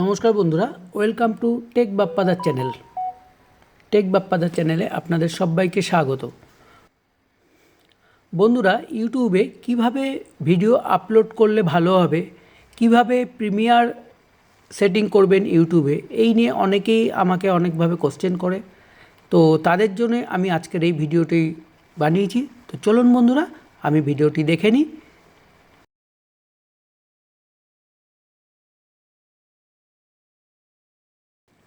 নমস্কার বন্ধুরা welcome to tech বাপ্পাদার চ্যানেল টেক বাপ্পাদার চ্যানেলে আপনাদের সবাইকে স্বাগত। বন্ধুরা ইউটিউবে কীভাবে ভিডিও আপলোড করলে ভালো হবে, কীভাবে প্রিমিয়ার সেটিং করবেন ইউটিউবে এই নিয়ে অনেকেই আমাকে অনেকভাবে কোশ্চেন করে। তো তাদের জন্য আমি আজকের এই ভিডিওটি বানিয়েছি। তো চলুন বন্ধুরা, আমি ভিডিওটি দেখে নিই।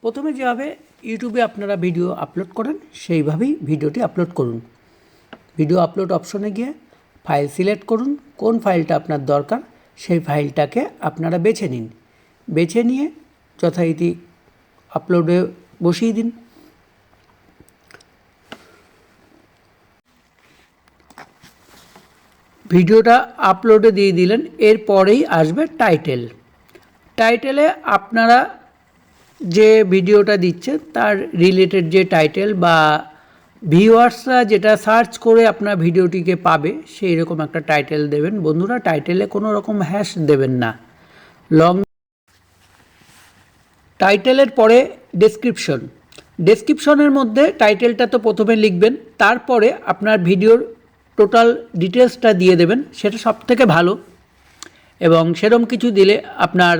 প্রথমে যেভাবে ইউটিউবে আপনারা ভিডিও আপলোড করেন, সেইভাবেই ভিডিওটি আপলোড করুন। ভিডিও আপলোড অপশনে গিয়ে ফাইল সিলেক্ট করুন, কোন ফাইলটা আপনার দরকার, সেই ফাইলটাকে আপনারা বেছে নিন। বেছে নিয়ে যথারীতি আপলোডে বসিয়ে দিন। ভিডিওটা আপলোডে দিয়ে দিলেন, এরপরেই আসবে টাইটেল টাইটেলে আপনারা যে ভিডিওটা দিচ্ছে তার রিলেটেড যে টাইটেল বা ভিউয়ার্সরা যেটা সার্চ করে আপনার ভিডিওটিকে পাবে, সেই রকম একটা টাইটেল দেবেন। বন্ধুরা টাইটেলে কোনো রকম হ্যাশ দেবেন না। লং টাইটেলের পরে ডেসক্রিপশন ডেসক্রিপশনের মধ্যে টাইটেলটা তো প্রথমে লিখবেন, তারপরে আপনার ভিডিওর টোটাল ডিটেলসটা দিয়ে দেবেন, সেটা সব থেকে ভালো। এবং সেরম কিছু দিলে আপনার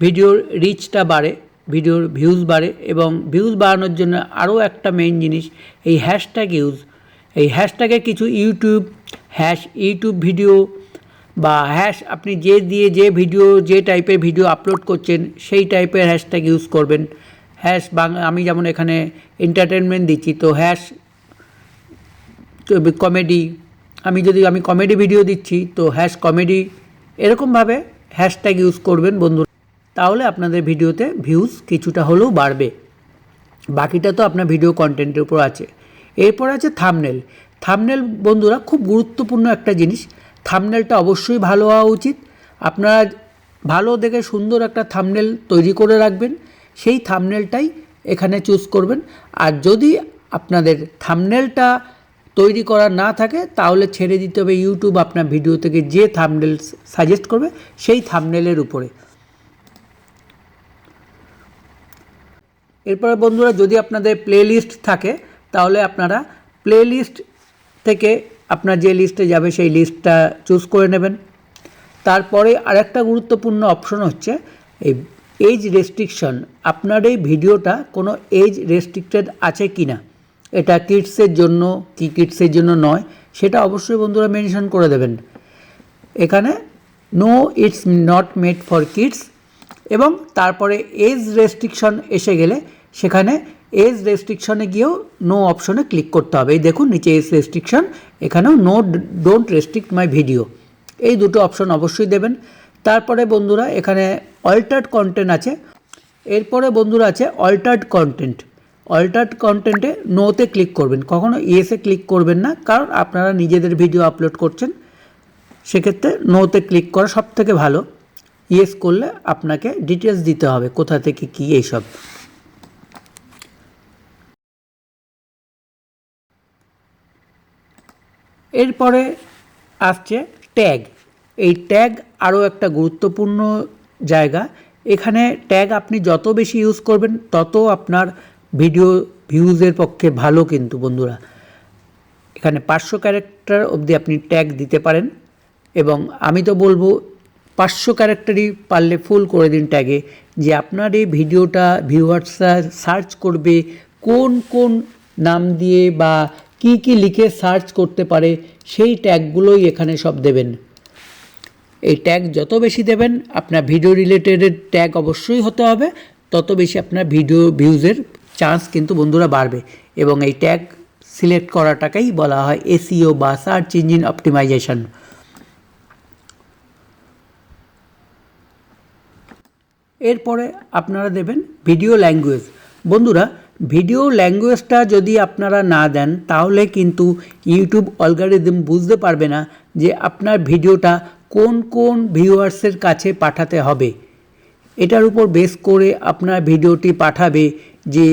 ভিডিওর রিচটা বাড়ে। ভিডিওর ভিউজ বাড়ে এবং ভিউজ বাড়ানোর জন্য আরও একটা মেইন জিনিস, এই হ্যাশট্যাগ ইউজ এই হ্যাশট্যাগে কিছু ইউটিউব হ্যাশ ইউটিউব ভিডিও বা হ্যাশ আপনি যে দিয়ে যে ভিডিও যে টাইপের ভিডিও আপলোড করছেন, সেই টাইপের হ্যাশট্যাগ ইউজ করবেন। হ্যাশ বাংলা আমি যেমন এখানে এন্টারটেনমেন্ট দিচ্ছি, তো হ্যাশ কমেডি আমি যদি আমি কমেডি ভিডিও দিচ্ছি, তো হ্যাশ কমেডি এরকমভাবে হ্যাশট্যাগ ইউজ করবেন বন্ধু তাহলে আপনাদের ভিডিওতে ভিউজ কিছুটা হলেও বাড়বে। বাকিটা তো আপনার ভিডিও কন্টেন্টের উপর আছে। এরপর আছে থামনেল থামনেল বন্ধুরা, খুব গুরুত্বপূর্ণ একটা জিনিস। থামনেলটা অবশ্যই ভালো হওয়া উচিত। আপনারা ভালো দেখে সুন্দর একটা থামনেল তৈরি করে রাখবেন। সেই থামনেলটাই এখানে চুজ করবেন। আর যদি আপনাদের থামনেলটা তৈরি করা না থাকে, তাহলে ছেড়ে দিতে হবে ইউটিউব আপনার ভিডিও থেকে যে থামনেল সাজেস্ট করবে, সেই থামনেলের উপরে। এরপরে বন্ধুরা, যদি আপনাদের প্লে লিস্ট থাকে, তাহলে আপনারা প্লে লিস্ট থেকে আপনার যে লিস্টে যাবে, সেই লিস্টটা চুজ করে নেবেন। তারপরে আরেকটা গুরুত্বপূর্ণ অপশন হচ্ছে, এই এজ রেস্ট্রিকশন আপনার এই ভিডিওটা কোনো এজ রেস্ট্রিক্টেড আছে কি না এটা কিডসের জন্য, কি কিডসের জন্য নয়, সেটা অবশ্যই বন্ধুরা মেনশন করে দেবেন। এখানে no it's not made for kids এবং তারপরে এজ রেস্ট্রিকশন এসে গেলে সেখানে এজ রেস্ট্রিকশনে গিয়েও নো অপশনে ক্লিক করতে হবে। এই দেখুন, নিচে এজ রেস্ট্রিকশন এখানেও no don't restrict my video এই দুটো অপশন অবশ্যই দেবেন। তারপরে বন্ধুরা, এখানে অল্টার্ড কন্টেন্ট আছে। এরপরে বন্ধুরা আছে অল্টার্ড কন্টেন্ট অল্টার্ড কন্টেন্টে নোতে ক্লিক করবেন। কখনো ইয়েসে ক্লিক করবেন না, কারণ আপনারা নিজেদের ভিডিও আপলোড করছেন। সেক্ষেত্রে নোতে ক্লিক করা সব থেকে ভালো। ইয়েস করলে আপনাকে ডিটেলস দিতে হবে, কোথা থেকে কী এইসব। এরপরে আসছে ট্যাগ এই ট্যাগ আরও একটা গুরুত্বপূর্ণ জায়গা। এখানে ট্যাগ আপনি যত বেশি ইউজ করবেন, তত আপনার ভিডিও ভিউজের পক্ষে ভালো কিন্তু বন্ধুরা। এখানে পাঁচশো ক্যারেক্টার অবধি আপনি ট্যাগ দিতে পারেন। এবং আমি তো বলব পাঁচশো ক্যারেক্টারই পারলে ফুল করে দিন ট্যাগে যে আপনার এই ভিডিওটা ভিউয়ার্সরা সার্চ করবে, কোন কোন নাম দিয়ে বা কি কি লিখে সার্চ করতে পারে, সেই ট্যাগগুলোই এখানে সব দেবেন। এই ট্যাগ যত বেশি দেবেন, আপনার ভিডিও রিলেটেড ট্যাগ অবশ্যই হতে হবে, তত বেশি আপনার ভিডিও ভিউজের চান্স কিন্তু বন্ধুরা বাড়বে। এবং এই ট্যাগ সিলেক্ট করাটাকেই বলা হয় এসিও বা সার্চ ইঞ্জিন অপটিমাইজেশন এরপরে আপনারা দেবেন ভিডিও ল্যাঙ্গুয়েজ বন্ধুরা ভিডিও ল্যাঙ্গুয়েজটা যদি আপনারা না দেন, তাহলে কিন্তু ইউটিউব অলগারিদম বুঝতে পারবে না যে আপনার ভিডিওটা কোন কোন ভিউয়ার্সের কাছে পাঠাতে হবে। এটার উপর বেস করে আপনার ভিডিওটি পাঠাবে যে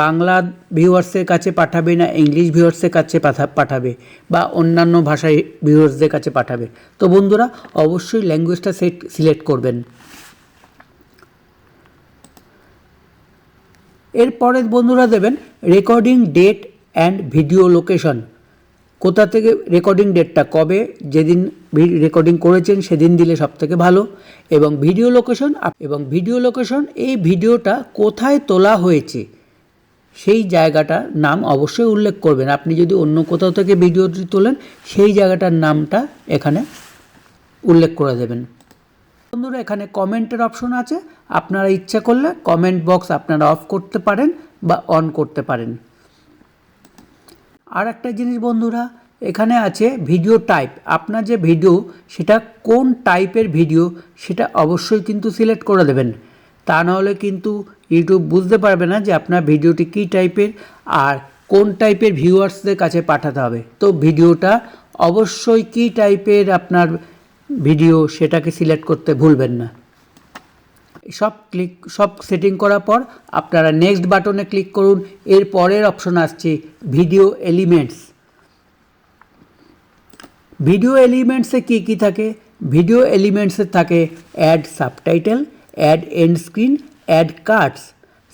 বাংলা ভিউয়ার্সের কাছে পাঠাবে না ইংলিশ ভিউয়ার্সের কাছে পাঠা, পাঠাবে বা অন্যান্য ভাষায় ভিউয়ার্সদের কাছে পাঠাবে। তো বন্ধুরা, অবশ্যই ল্যাঙ্গুয়েজটা সেট সিলেক্ট করবেন। এরপরে বন্ধুরা দেবেন recording date and video location কোথা থেকে রেকর্ডিং ডেটটা কবে? যেদিন রেকর্ডিং করেছেন, সেদিন দিলে সব থেকে ভালো। এবং ভিডিও লোকেশন এবং ভিডিও লোকেশন এই ভিডিওটা কোথায় তোলা হয়েছে? সেই জায়গাটার নাম অবশ্যই উল্লেখ করবেন। আপনি যদি অন্য কোথাও থেকে ভিডিওটি তোলেন, সেই জায়গাটার নামটা এখানে উল্লেখ করে দেবেন। বন্ধুরা, এখানে কমেন্টের অপশন আছে। আপনারা ইচ্ছা করলে কমেন্ট বক্স আপনারা অফ করতে পারেন বা অন করতে পারেন। আর একটা জিনিস বন্ধুরা, এখানে আছে ভিডিও টাইপ। আপনার যে ভিডিও, সেটা কোন টাইপের ভিডিও, সেটা অবশ্যই কিন্তু সিলেক্ট করে দেবেন। তা নাহলে কিন্তু ইউটিউব বুঝতে পারবে না যে আপনার ভিডিওটি কী টাইপের আর কোন টাইপের ভিউয়ার্সদের কাছে পাঠাতে হবে। তো ভিডিওটা অবশ্যই কী টাইপের আপনার ভিডিও সেটাকে সিলেক্ট করতে ভুলবেন না। সব ক্লিক, সব সেটিং করার পর আপনারা নেক্সট বাটনে ক্লিক করুন, এর পরের অপশন আসছে ভিডিও এলিমেন্টস। ভিডিও এলিমেন্টসে কী কী থাকে? ভিডিও এলিমেন্টসে থাকে add subtitle, add end screen, add cards.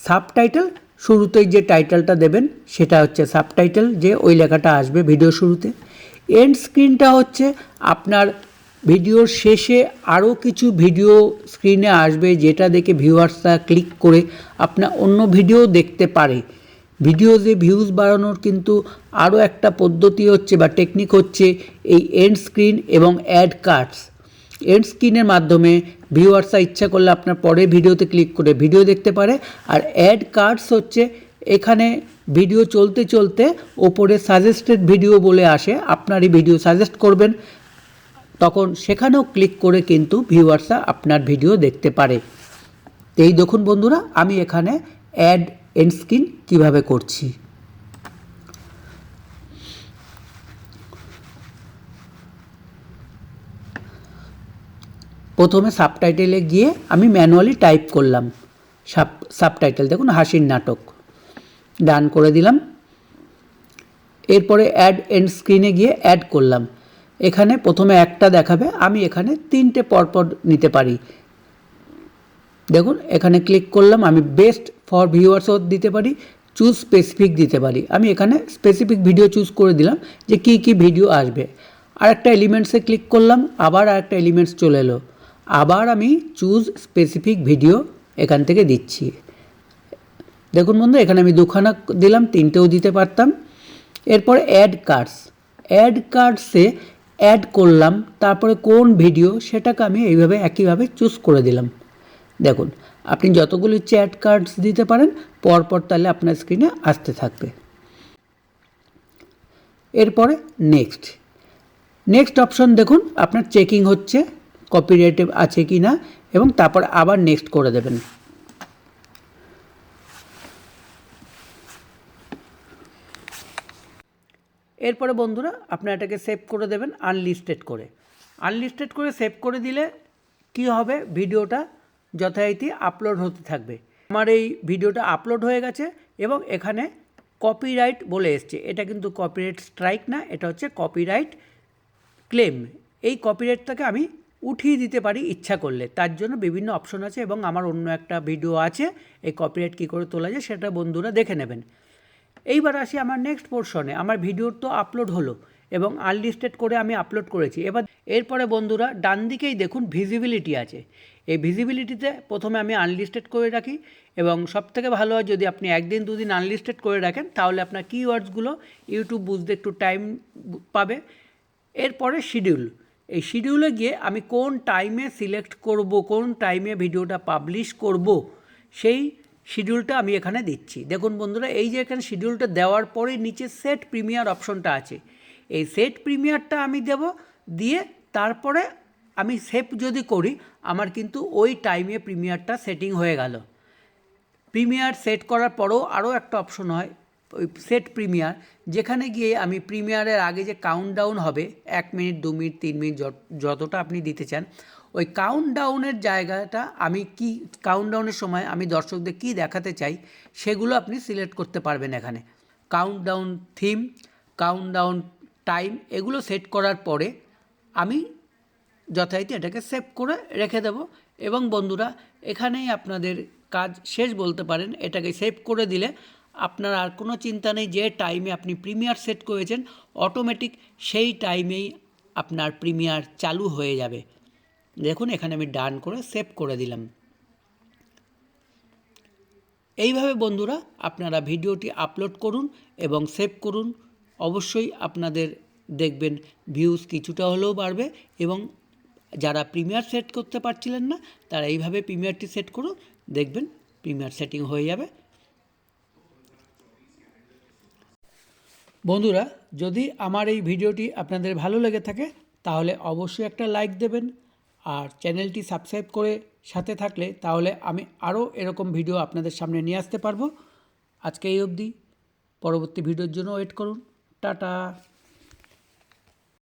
Subtitle শুরুতেই যে টাইটেলটা দেবেন, সেটা হচ্ছে সাবটাইটেল, যে ওই লেখাটা আসবে ভিডিও শুরুতে। এন্ড স্ক্রিনটা হচ্ছে আপনার ভিডিওর শেষে আরও কিছু ভিডিও স্ক্রিনে আসবে যেটা দেখে ভিউয়ার্সরা ক্লিক করে আপনার অন্য ভিডিও দেখতে পারে। ভিডিওতে ভিউজ বাড়ানোর কিন্তু আরও একটা পদ্ধতি হচ্ছে বা টেকনিক হচ্ছে এই এন্ড স্ক্রিন এবং অ্যাড কার্ডস এন্ড স্ক্রিনের মাধ্যমে ভিউয়ার্সরা ইচ্ছা করলে আপনার পরে ভিডিওতে ক্লিক করে ভিডিও দেখতে পারে। আর অ্যাড কার্ডস হচ্ছে এখানে ভিডিও চলতে চলতে ওপরে সাজেস্টেড ভিডিও বলে আসে। আপনারই ভিডিও সাজেস্ট করবেন। তখন সেখানেও ক্লিক করে কিন্তু ভিউয়ার্সরা আপনার ভিডিও দেখতে পারে। এই দেখুন বন্ধুরা, আমি এখানে অ্যাড এন্ড স্ক্রিন কীভাবে করছি। প্রথমে সাবটাইটেলে গিয়ে আমি ম্যানুয়ালি টাইপ করলাম। সাব, সাবটাইটেল, দেখুন, হাসির নাটক। ডান করে দিলাম। এরপরে অ্যাড এন্ড স্ক্রিনে গিয়ে অ্যাড করলাম। এখানে প্রথমে একটা দেখাবে, আমি এখানে তিনটে পরপর নিতে পারি। দেখুন, এখানে ক্লিক করলাম, আমি বেস্ট ফর ভিউয়ার্সও দিতে পারি চুজ স্পেসিফিক দিতে পারি। আমি এখানে স্পেসিফিক ভিডিও চুজ করে দিলাম যে কী কী ভিডিও আসবে। আর একটা এলিমেন্টসে ক্লিক করলাম, আবার আর একটা এলিমেন্টস চলে এলো। আবার আমি চুজ স্পেসিফিক ভিডিও এখান থেকে দিচ্ছি। দেখুন বন্ধু, এখানে আমি দুখানা দিলাম, তিনটেও দিতে পারতাম। এরপরে অ্যাড কার্ডস অ্যাড কার্ডসে অ্যাড করলাম, তারপরে কোন ভিডিও সেটাকে আমি এইভাবে একইভাবে চুজ করে দিলাম। দেখুন, আপনি যতগুলি চ্যাট কার্ডস দিতে পারেন, পরপর তাহলে আপনার স্ক্রিনে আসতে থাকবে। এরপরে নেক্সট নেক্সট অপশন দেখুন, আপনার চেকিং হচ্ছে কপিরাইটে আছে কি না এবং তারপর আবার নেক্সট করে দেবেন। এরপরে বন্ধুরা আপনারা এটাকে সেভ করে দেবেন আনলিস্টেড করে। আনলিস্টেড করে সেভ করে দিলে কি হবে? ভিডিওটা যথারীতি আপলোড হতে থাকবে। আমার এই ভিডিওটা আপলোড হয়ে গেছে এবং এখানে কপিরাইট বলে এসছে। এটা কিন্তু কপিরাইট স্ট্রাইক না, এটা হচ্ছে কপিরাইট ক্লেম এই কপিরাইটটাকে আমি উঠিয়ে দিতে পারি ইচ্ছা করলে। তার জন্য বিভিন্ন অপশন আছে এবং আমার অন্য একটা ভিডিও আছে। এই কপিরাইট কী করে তোলা যায় সেটা বন্ধুরা দেখে নেবেন। এইবার আসি আমার নেক্সট পোর্শনে আমার ভিডিওর তো আপলোড হলো এবং আনলিস্টেড করে আমি আপলোড করেছি। এবার এরপরে বন্ধুরা, ডান দিকেই দেখুন ভিজিবিলিটি আছে। এই ভিজিবিলিটিতে প্রথমে আমি আনলিস্টেড করে রাখি এবং সবথেকে ভালো হয় যদি আপনি একদিন দুদিন আনলিস্টেড করে রাখেন, তাহলে আপনার কিওয়ার্ডসগুলো ইউটিউব বুঝতে একটু টাইম পাবে। এরপরে শিডিউল এই শিডিউলে গিয়ে আমি কোন টাইমে সিলেক্ট করব, কোন টাইমে ভিডিওটা পাবলিশ করব, সেই শিডিউলটা আমি এখানে দিচ্ছি। দেখুন বন্ধুরা, এই যে এখানে শিডিউলটা দেওয়ার পরে নিচে সেট প্রিমিয়ার অপশনটা আছে। এই সেট প্রিমিয়ারটা আমি দেব, দিয়ে তারপরে আমি সেভ যদি করি, আমার কিন্তু ওই টাইমে প্রিমিয়ারটা সেটিং হয়ে গেল। প্রিমিয়ার সেট করার পরেও আরও একটা অপশন হয়, ওই সেট প্রিমিয়ার যেখানে গিয়ে আমি প্রিমিয়ারের আগে যে কাউন্টডাউন হবে, এক মিনিট, দু মিনিট, তিন মিনিট যতটা আপনি দিতে চান ওই কাউন্টডাউনের জায়গাটা আমি কি কাউন্টডাউনের সময় আমি দর্শকদের কি দেখাতে চাই, সেগুলো আপনি সিলেক্ট করতে পারবেন এখানে। কাউন্টডাউন থিম কাউন্টডাউন টাইম এগুলো সেট করার পরে আমি যথারীতি এটাকে সেভ করে রেখে দেব এবং বন্ধুরা, এখানেই আপনাদের কাজ শেষ বলতে পারেন, এটাকে সেভ করে দিলে আপনার আর কোনো চিন্তা নেই যে টাইমে আপনি প্রিমিয়ার সেট করেছেন অটোমেটিক সেই টাইমেই আপনার প্রিমিয়ার চালু হয়ে যাবে। দেখুন, এখানে আমি ডান করে সেভ করে দিলাম। এইভাবে বন্ধুরা আপনারা ভিডিওটি আপলোড করুন এবং সেভ করুন। অবশ্যই আপনাদের দেখবেন ভিউজ কিছুটা হলেও বাড়বে এবং যারা প্রিমিয়ার সেট করতে পারছিলেন না, তারা এইভাবে প্রিমিয়ারটি সেট করুন, দেখবেন প্রিমিয়ার সেটিং হয়ে যাবে। বন্ধুরা, যদি আমার এই ভিডিওটি আপনাদের ভালো লেগে থাকে, তাহলে অবশ্যই একটা লাইক দেবেন। আর চ্যানেলটি সাবস্ক্রাইব করে সাথে থাকলে তাহলে আমি আরও এরকম ভিডিও আপনাদের সামনে নিয়ে আসতে পারব। আজকে এই অবধি। পরবর্তী ভিডিওর জন্য ওয়েট করুন। টাটা।